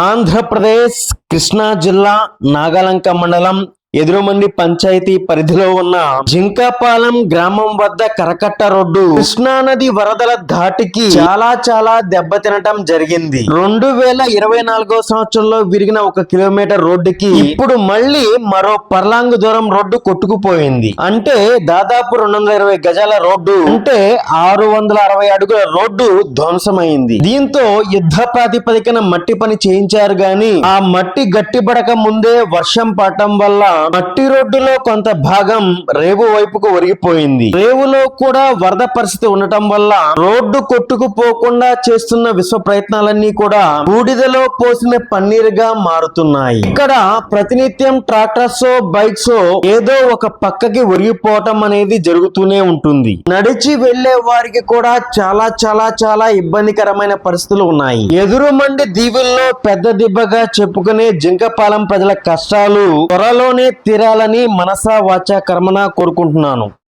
ఆంధ్రప్రదేశ్ కృష్ణా జిల్లా నాగలంక మండలం ఎదురుమండి పంచాయతీ పరిధిలో ఉన్న జింకాపాలెం గ్రామం వద్ద కరకట్ట రోడ్డు కృష్ణా నది వరదల ధాటికి చాలా చాలా దెబ్బతినటం జరిగింది. రెండు వేల ఇరవై నాలుగో సంవత్సరంలో విరిగిన ఒక కిలోమీటర్ రోడ్డుకి ఇప్పుడు మళ్ళీ మరో పర్లాంగ్ దూరం రోడ్డు కొట్టుకుపోయింది. అంటే దాదాపు రెండు వందల ఇరవై గజాల రోడ్డు అంటే ఆరు వందల అరవై అడుగుల రోడ్డు ధ్వంసమైంది. దీంతో యుద్ధ ప్రాతిపదికన మట్టి పని చేయించారు గాని ఆ మట్టి గట్టిపడక ముందే వర్షం పడటం వల్ల మట్టి రోడ్డులో కొంత భాగం రేవు వైపుకు ఒరిగిపోయింది. రేవులో కూడా వరద పరిస్థితి ఉండటం వల్ల రోడ్డు కొట్టుకుపోకుండా చేస్తున్న విశ్వ ప్రయత్నాలన్నీ కూడా బూడిదలో పోసిన పన్నీరుగా మారుతున్నాయి. ఇక్కడ ప్రతినిత్యం ట్రాక్టర్స్ బైక్స్ ఏదో ఒక పక్కకి ఒరిగిపోవటం అనేది జరుగుతూనే ఉంటుంది. నడిచి వెళ్ళే వారికి కూడా చాలా చాలా చాలా ఇబ్బందికరమైన పరిస్థితులు ఉన్నాయి. ఎదురు మండి దీవుల్లో పెద్ద దిబ్బగా చెప్పుకునే జింకపాలెం ప్రజల కష్టాలు త్వరలోనే తీరాలని మనసా వాచా కర్మన కోరుకుంటున్నాను.